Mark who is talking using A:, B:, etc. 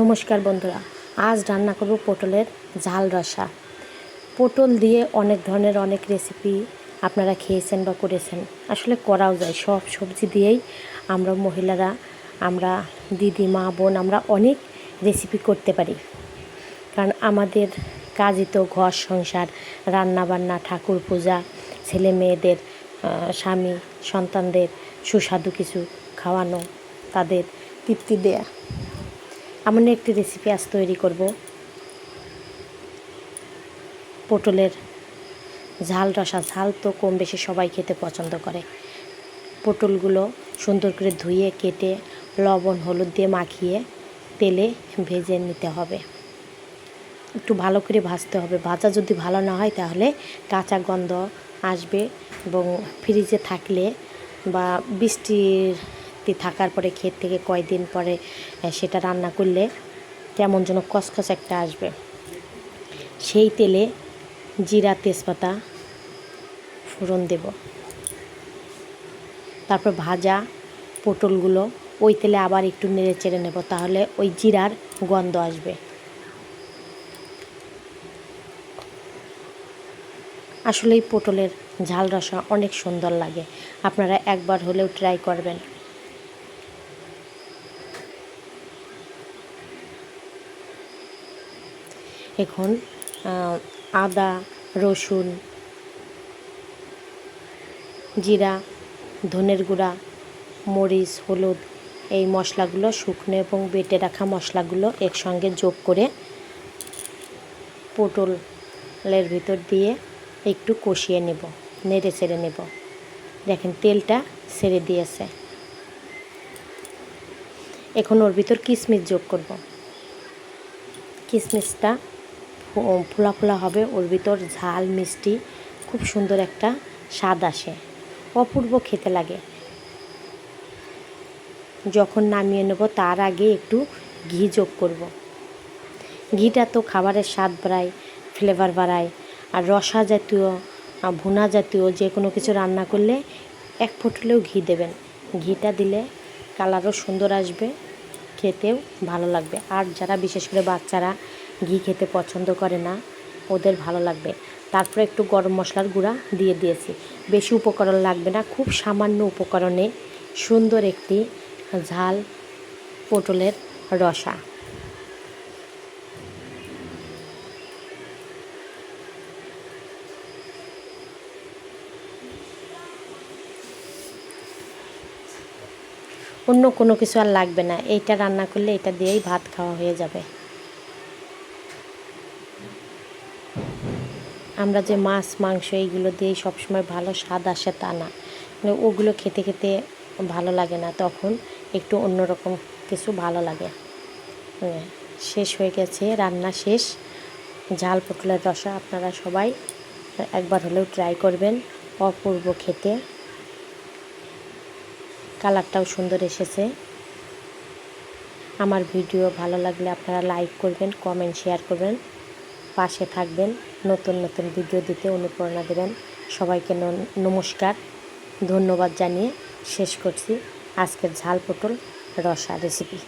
A: নমস্কার বন্ধুরা, আজ রান্না করব পটলের ঝাল রসা। পটল দিয়ে অনেক ধরনের অনেক রেসিপি আপনারা খেয়েছেন বা করেছেন। আসলে করাও যায়, সব সবজি দিয়েই আমরা মহিলারা, আমরা দিদি, মা, বোন, আমরা অনেক রেসিপি করতে পারি। কারণ আমাদের কাজই তো ঘর সংসার রান্না বান্না ঠাকুর পূজা, ছেলে মেয়েদের স্বামী, সন্তানদের সুস্বাদু কিছু খাওয়ানো, তাদের তৃপ্তি দেয়া। এমন একটি রেসিপি আজ তৈরি করব। পটলের ঝাল রসা, ঝাল তো কম বেশি সবাই খেতে পছন্দ করে। পটলগুলো সুন্দর করে ধুয়ে, কেটে, লবণ, হলুদ দিয়ে মাখিয়ে তেলে ভেজে নিতে হবে। একটু ভালো করে ভাজতে হবে। ভাজা যদি ভালো না হয় তাহলে কাঁচা গন্ধ আসবে এবং ফ্রিজে থাকলে বা বৃষ্টিতে থাকার পরে ক্ষেত থেকে কয়দিন পরে সেটা রান্না করলে কেমন যেন কসকস একটা আসবে। সেই তেলে জিরা তেজপাতা ফোড়ন দেব। তারপর ভাজা পটলগুলো ওই তেলে আবার একটু নেড়ে চেড়ে নেব, তাহলে ওই জিরার গন্ধ আসবে। আসলেই পটলের ঝাল রসা অনেক সুন্দর লাগে। আপনারা একবার হলেও ট্রাই করবেন। এখন আদা, রসুন, জিরা, ধনের গুঁড়া, মরিচ, হলুদ, এই মশলাগুলো শুকনো এবং বেটে রাখা মশলাগুলো একসঙ্গে যোগ করে পটলের ভিতর দিয়ে একটু কষিয়ে নেব, নেড়ে ছেড়ে নেব। দেখেন, তেলটা ছেড়ে দিয়েছে। এখন ওর ভিতর কিশমিশ যোগ করব। কিশমিশটা ফোলা ফোলা হবে। ওর ভিতর ঝাল, মিষ্টি, খুব সুন্দর একটা স্বাদ আসে। অপূর্ব খেতে লাগে। যখন নামিয়ে নেব, তার আগে একটু ঘি যোগ করব। ঘিটা তো খাবারের স্বাদ বাড়ায় ফ্লেভার বাড়ায়। আর রসা জাতীয় ভুনা জাতীয় যে কোনো কিছু রান্না করলে এক ফুটলেও ঘি দেবেন। ঘিটা দিলে কালারও সুন্দর আসবে, খেতেও ভালো লাগবে। আর যারা বিশেষ করে বাচ্চারা ঘি খেতে পছন্দ করে না। ওদের ভালো লাগবে। তারপরে একটু গরম মশলার গুঁড়া দিয়ে দিয়েছি। বেশি উপকরণ লাগবে না, খুব সামান্য উপকরণে সুন্দর একটি ঝাল পটলের রসা। অন্য কোনো কিছু আর লাগবে না। এইটা রান্না করলে এটা দিয়েই ভাত খাওয়া হয়ে যাবে। আমরা যে মাছ মাংস এইগুলো দিয়েই সবসময় ভালো স্বাদ আসে তা না। মানে ওগুলো খেতে খেতে ভালো লাগে না তখন একটু অন্যরকম কিছু ভালো লাগে। হ্যাঁ, শেষ হয়ে গেছে রান্না শেষ। ঝাল পটলের রসা আপনারা সবাই একবার হলেও ট্রাই করবেন অপূর্ব খেতে। কালারটাও সুন্দর এসেছে। আমার ভিডিও ভালো লাগলে আপনারা লাইক করবেন কমেন্ট শেয়ার করবেন। পাশে থাকবেন, নতুন নতুন ভিডিও দিতে অনুপ্রেরণা দেবেন। সবাইকে নমস্কার, ধন্যবাদ জানিয়ে শেষ করছি আজকের ঝাল পটল রসা রেসিপি